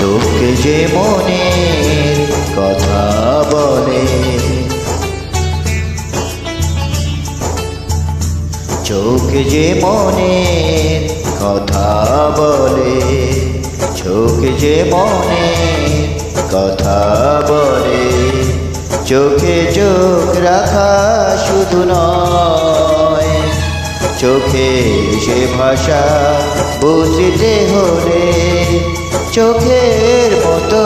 চোখে যে মনে কথা বলে। চোখে যে মনে কথা বলে। চোখে যে মনে কথা বলে। চোখে চোখ রাখা শুধু নয়, চোখে সে ভাষা বুঝতে হলে চোখের মতো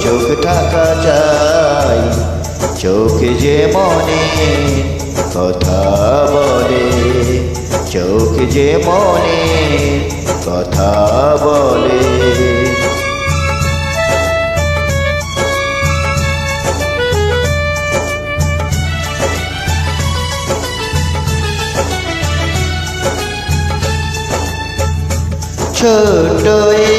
চোখ থাকা চাই। চোখে যে মনে কথা বলে, চোখ যে মনে কথা বলে। ছোট এই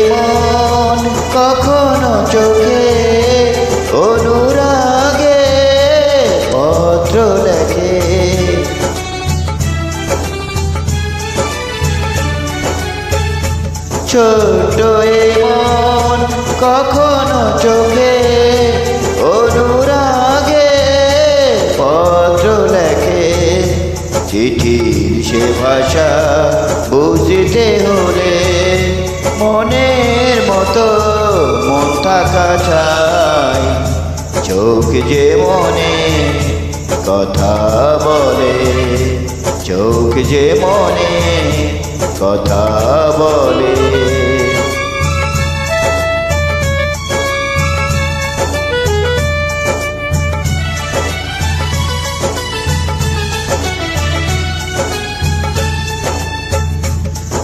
ছোট মন কখনো চোখে অনুরাগে পত্র লেখে, চিঠির সে ভাষা বুঝতে হলে মনের মতো মন থাকা চাই। চোখ যে মনে কথা বলে, চোখ যে মনে কথা বলে।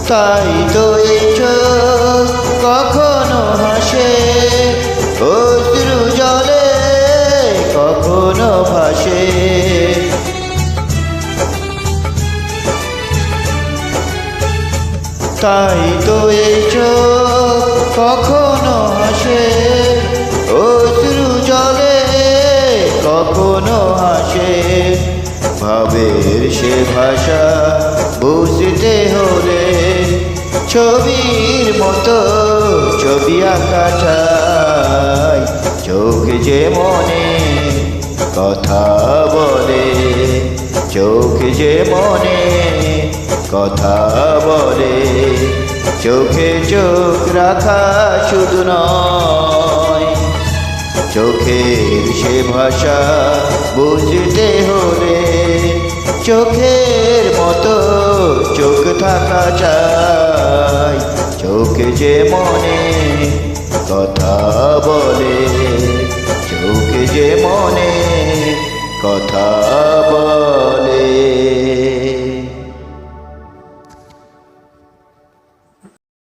তাই তো এই কখনো হাসে তাই তো চোখ কখনো হাসে অশ্রু জলে কখনো হাসে ভাবের সে ভাষা বুঝতে হলে ছবির মতো ছবি আঁকা চাই চোখ যে মনে কথা বলে, চোখ যে মনে কথা বলে, চোখে চোখ রাখা শুধু নয়। চোখের সে ভাষা বুঝতে হলে চোখের মতো চোখ থাকা চাই। চোখ যে মনে কথা বলে, চোখ যে মনে কথা